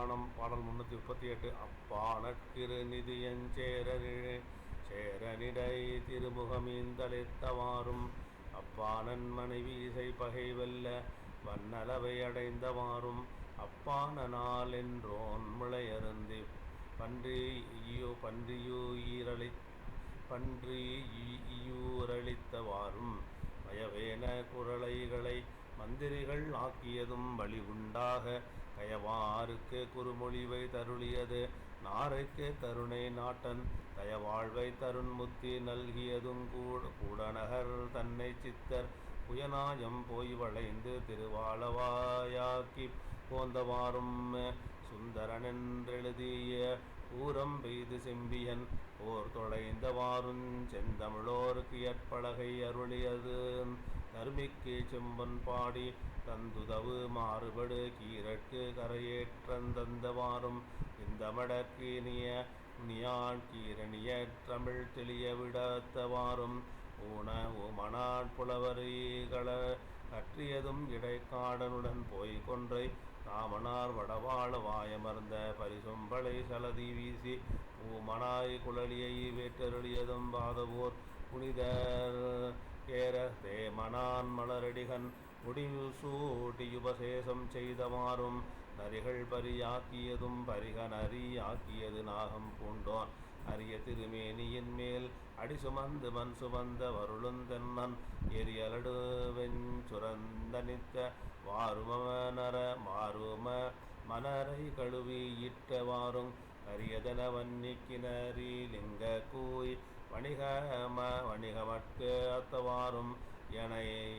புராணம் பாடல் முன்னூற்றி முப்பத்தி எட்டு. அப்பான நட்கிரு சேரனிடை சேரனிடை திருமுகமீந்தளித்தவாறும் அப்பானன் மனைவி இசை பகைவல்ல வன்னலவை அடைந்தவாறும். அப்பானனால் என்றோன் முளையருந்தி பன்றி ஈயோ பன்றியூரளி பன்றி ஈயூரளித்தவாறும். மயவேன குரலைகளை மந்திரிகள் ஆக்கியதும் வழி உண்டாக கயவாருக்கு குறுமொழிவை தருளியது. நாரைக்கு கருணை நாட்டன் தயவாழ்வை தருண்முத்தி நல்கியதும் கூட கூடநகர் தன்னை சித்தர். புயநாயம் போய் வளைந்து திருவாளவாயாக்கி போந்தவாறும் சுந்தரனென்றெழுதிய ஊரம் பெய்து செம்பியன். ஓர் தொலைந்தவாறும் செந்தமிழோருக்கு ஏற்பலகை அருளியது. நறுமிக்கு செம்பன் பாடி தந்துதவு மாறுபடு கீரட்கு கரையேற்றந்தந்தவாறும் இந்த மடக்கீனிய நியான் கீரணிய தமிழ் தெளிய விடத்தவாறும் ஊன ஊமனாட் புலவரிகள கற்றியதும் இடைக்காடனுடன் போய் கொன்றை ராமனார் வடவாழ வாயமர்ந்த பரிசும்பளை சலதி வீசி பூமனாய் குழலியை வேற்றருளியதும் பாதவோர் புனிதர் கேர தேமனான் மலரடிகன் முடிவு சூட்டியுபசேசம் செய்தமாறும் நரிகள் பரியாக்கியதும் பரிக நரியாக்கியது நாகம் பூண்டோன். அரிய திருமேனியின் மேல் அடி சுமந்து மண் சுமந்த வருளுந்தென்னன் எரியலடுவெஞ் சுரந்தனித்த வாருமனர மாறும மனரை கழுவி இட்டவாறும் கரியதன வன்னிக்கிணறி லிங்க கூய் வணிகம வணிகமற்கு அத்தவாறும் என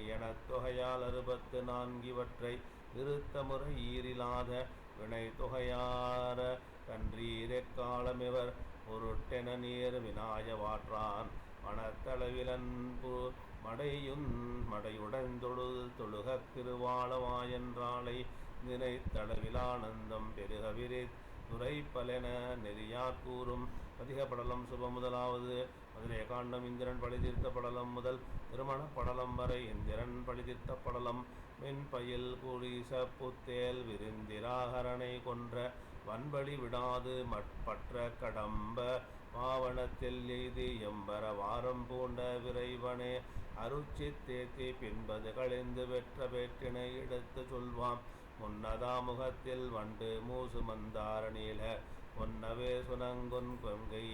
எனத் தொகையால் அறுபத்து நான்கிவற்றை நிறுத்த முறை ஈரிலாத வினை தொகையார கன்றீரெக்காலமிவர் பொருட்டென நீர் வினாயவாற்றான் மணத்தளவிலன்பு மடையுன் மடையுடன் தொழு தொழுகத் திருவாளவாயன்றாளை நினைத்தளவிலானந்தம் பெருகவிரே துரைப்பலென நெறியார் கூறும். அதிகப்படலம் சுப முதலாவது மதுரை காண்டம் இந்திரன் பழிதீர்த்த படலம் முதல் திருமண படலம் வரை இந்திரன் பழிதீர்த்த படலம் மென்பயில் குடிச புத்தேல் விருந்திராகரனை கொன்ற வன்பழி விடாது மட்பற்ற கடம்ப மாவனத்தில் எய்து எம்பர வாரம் பூண்ட விரைவனே அருச்சி தேத்தி பின்பது கழிந்து வெற்ற வேற்றினை எடுத்து சொல்வாம். முன்னதா முகத்தில் வண்டு மூசு மந்தார நீல பொன்னவே சுனங்குன் கொங்கை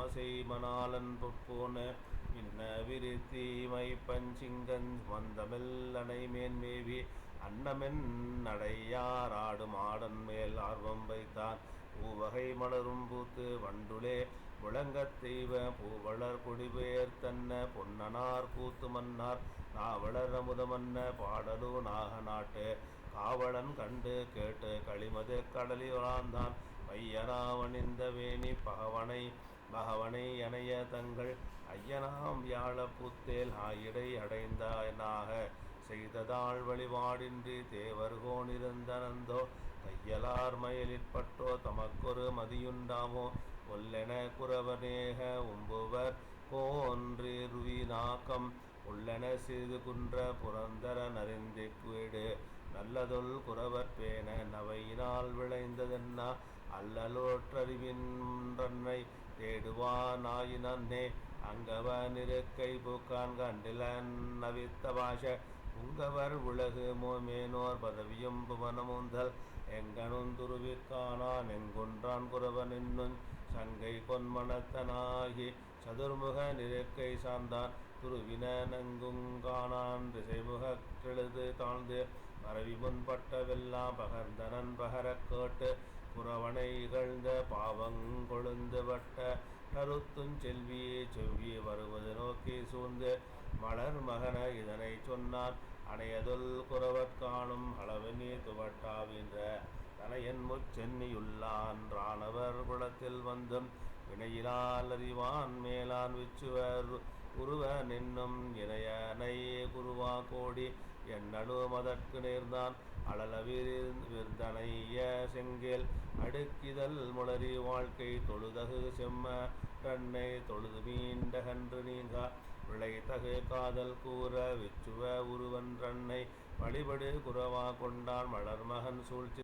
புலோமசை மணாலன் பொற்போன. இன்ன விருத்தி மை பஞ்சிங்கன் மந்தமில் அணை மேன்மேவி. அன்னமென் நடையாராடு மாடன் மேல் ஆர்வம் வைத்தான். பூவகை மலரும் பூத்து வண்டுலே விளங்கத் தெய்வ பூவளர் குடிபெயர் தன்ன பொன்னனார் கூத்து மன்னார். நாவலர் அமுதமன்ன பாடலு நாக நாட்டு காவலன் கண்டு கேட்டு களிமது கடலிலாந்தான் பையனாவணிந்த வேணி பகவனை பகவனை அணைய தங்கள் ஐயனாம் வியாழ புத்தேல் ஆயிடை அடைந்தாயனாக செய்ததாள் வழிபாடின்றி தேவர்கோனிருந்தனந்தோ கையலார் மயிலிற்பட்டோ தமக்கொரு மதியுண்டாமோ கொல்லென குறவனேக உம்புவர் போன்றிருவினாக்கம் உள்ளன சிறிது குன்ற புரந்தர நறிந்து வீடு நல்லதொல் குறவர் பேன நவையினால் விளைந்ததென்னா? அல்லலோற்றறிவின்றன்னை தேடுவானாயினே அங்கவ நிருக்கை பூக்கான் கண்டிலன் நவித்த பாஷ உங்கவர் உலகு மோமேனோர் பதவியும் புவனமுந்தல். எங்கனும் துருவிக்கானான் எங்குன்றான் குறவன் இன்னும் சங்கை கொன்மனத்தனாகி சதுர்முக நிறக்கை சார்ந்தான் துருவின நங்குங்கானான் திசைமுக கெழுது தாழ்ந்து பரவி முன்பட்டவெல்லாம் பகர்ந்தனன் பகரக் கேட்டு. புறவனை இகழ்ந்த பாவங்கொழுந்து வட்ட கருத்துஞ் செல்வியே செவ்வி வருவது நோக்கி சூழ்ந்து மலர் மகன இதனை சொன்னான் அணையதுல் குறவற் காணும் அளவு நீ துவட்டாவின்ற தனையன் முச்சென்னியுள்ளான் ராணவர் குளத்தில் வந்தும் வினையிலால் அறிவான் மேலான் விச்சுவர் உருவ நின்னும் இணையனை குருவா கோடி என்னழும் அதற்கு நேர்ந்தான். அழலவிர்தனைய செங்கேல் அடுக்கிதல் முளரி வாழ்க்கை தொழுதகு செம்ம தன்னை தொழுது மீண்டகன்று நீங்கா. விளைத்தகு காதல் கூற விச்சுவ உருவன் தன்னை வழிபடு குறவா கொண்டான் மலர்மகன் சூழ்ச்சி